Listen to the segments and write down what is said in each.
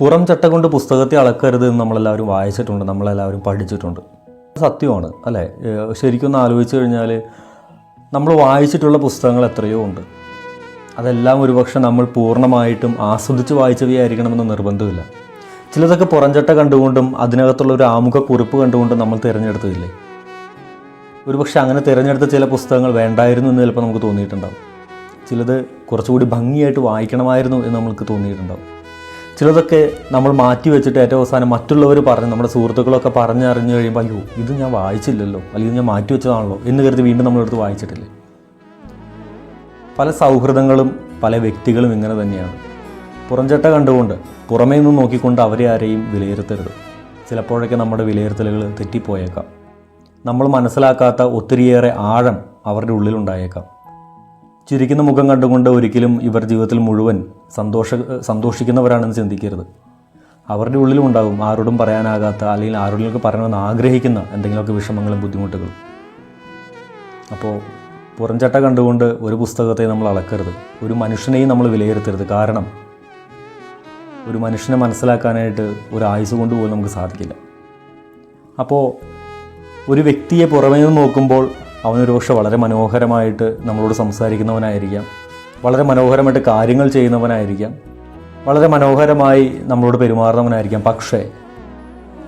പുറം ചട്ട കൊണ്ട് പുസ്തകത്തെ അളക്കരുത് എന്ന് നമ്മളെല്ലാവരും വായിച്ചിട്ടുണ്ട് നമ്മളെല്ലാവരും പഠിച്ചിട്ടുണ്ട്. സത്യമാണ് അല്ലേ? ശരിക്കൊന്ന് ആലോചിച്ച് കഴിഞ്ഞാൽ നമ്മൾ വായിച്ചിട്ടുള്ള പുസ്തകങ്ങൾ എത്രയോ ഉണ്ട്. അതെല്ലാം ഒരുപക്ഷെ നമ്മൾ പൂർണമായിട്ടും ആസ്വദിച്ച് വായിച്ചവയായിരിക്കണമെന്ന് നിർബന്ധമില്ല. ചിലതൊക്കെ പുറംചട്ട കണ്ടുകൊണ്ടും അതിനകത്തുള്ള ഒരു ആമുഖ കുറിപ്പ് കണ്ടുകൊണ്ടും നമ്മൾ തിരഞ്ഞെടുത്തതില്ലേ? ഒരുപക്ഷെ അങ്ങനെ തിരഞ്ഞെടുത്ത ചില പുസ്തകങ്ങൾ വേണ്ടായിരുന്നു എന്ന് ചിലപ്പോൾ നമുക്ക് തോന്നിയിട്ടുണ്ടാവും. ചിലത് കുറച്ചുകൂടി ഭംഗിയായിട്ട് വായിക്കണമായിരുന്നു എന്ന് നമുക്ക് തോന്നിയിട്ടുണ്ടാവും. ചിലതൊക്കെ നമ്മൾ മാറ്റി വെച്ചിട്ട് ഏറ്റവും അവസാനം മറ്റുള്ളവർ പറഞ്ഞ് നമ്മുടെ സുഹൃത്തുക്കളൊക്കെ പറഞ്ഞറിഞ്ഞു കഴിയുമ്പോൾ അയ്യോ ഇത് ഞാൻ വായിച്ചില്ലല്ലോ അല്ലെങ്കിൽ ഞാൻ മാറ്റി വെച്ചതാണല്ലോ എന്ന് കരുതി വീണ്ടും നമ്മളെടുത്ത് വായിച്ചിട്ടില്ലേ. പല സൗഹൃദങ്ങളും പല വ്യക്തികളും ഇങ്ങനെ തന്നെയാണ്. പുറംചട്ട കണ്ടുകൊണ്ട് പുറമേ നിന്ന് നോക്കിക്കൊണ്ട് അവരെ ആരെയും വിലയിരുത്തരുത്. ചിലപ്പോഴൊക്കെ നമ്മുടെ വിലയിരുത്തലുകൾ തെറ്റിപ്പോയേക്കാം. നമ്മൾ മനസ്സിലാക്കാത്ത ഒത്തിരിയേറെ ആഴം അവരുടെ ഉള്ളിലുണ്ടായേക്കാം. ചിരിക്കുന്ന മുഖം കണ്ടുകൊണ്ട് ഒരിക്കലും ഇവർ ജീവിതത്തിൽ മുഴുവൻ സന്തോഷ സന്തോഷിക്കുന്നവരാണെന്ന് ചിന്തിക്കരുത്. അവരുടെ ഉള്ളിലും ഉണ്ടാകും ആരോടും പറയാനാകാത്ത അല്ലെങ്കിൽ ആരോടെങ്കിലും പറയണമെന്ന് ആഗ്രഹിക്കുന്ന എന്തെങ്കിലുമൊക്കെ വിഷമങ്ങളും ബുദ്ധിമുട്ടുകളും. അപ്പോൾ പുറംചട്ട കണ്ടുകൊണ്ട് ഒരു പുസ്തകത്തെ നമ്മൾ അളക്കരുത്. ഒരു മനുഷ്യനെയും നമ്മൾ വിലയിരുത്തരുത്. കാരണം ഒരു മനുഷ്യനെ മനസ്സിലാക്കാനായിട്ട് ഒരു ആയുസ് കൊണ്ട് പോലും നമുക്ക് സാധിക്കില്ല. അപ്പോൾ ഒരു വ്യക്തിയെ പുറമേ നിന്ന് നോക്കുമ്പോൾ അവനൊരു പക്ഷെ വളരെ മനോഹരമായിട്ട് നമ്മളോട് സംസാരിക്കുന്നവനായിരിക്കാം. വളരെ മനോഹരമായിട്ട് കാര്യങ്ങൾ ചെയ്യുന്നവനായിരിക്കാം. വളരെ മനോഹരമായി നമ്മളോട് പെരുമാറുന്നവനായിരിക്കാം. പക്ഷേ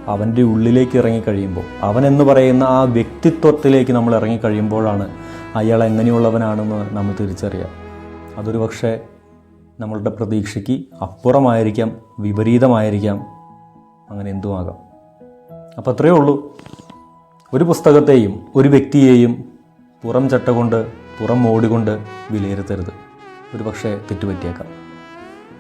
അവന്റെ ഉള്ളിലേക്ക് ഇറങ്ങിക്കഴിയുമ്പോൾ അവൻ എന്ന് പറയുന്ന ആ വ്യക്തിത്വത്തിലേക്ക് നമ്മൾ ഇറങ്ങിക്കഴിയുമ്പോഴാണ് അയാൾ എങ്ങനെയുള്ളവനാണെന്ന് നമ്മൾ തിരിച്ചറിയാം അതൊരു പക്ഷേ നമ്മളുടെ പ്രതീക്ഷയ്ക്ക് അപ്പുറമായിരിക്കാം വിപരീതമായിരിക്കാം. അങ്ങനെ എന്തുമാകാം അപ്പോൾ അത്രയേ ഉള്ളൂ. ഒരു പുസ്തകത്തെയും ഒരു വ്യക്തിയെയും പുറം ചട്ട കൊണ്ട് പുറം ഓടിക്കൊണ്ട് വിലയിരുത്തരുത്. ഒരു പക്ഷേ തെറ്റുപറ്റിയേക്കാം.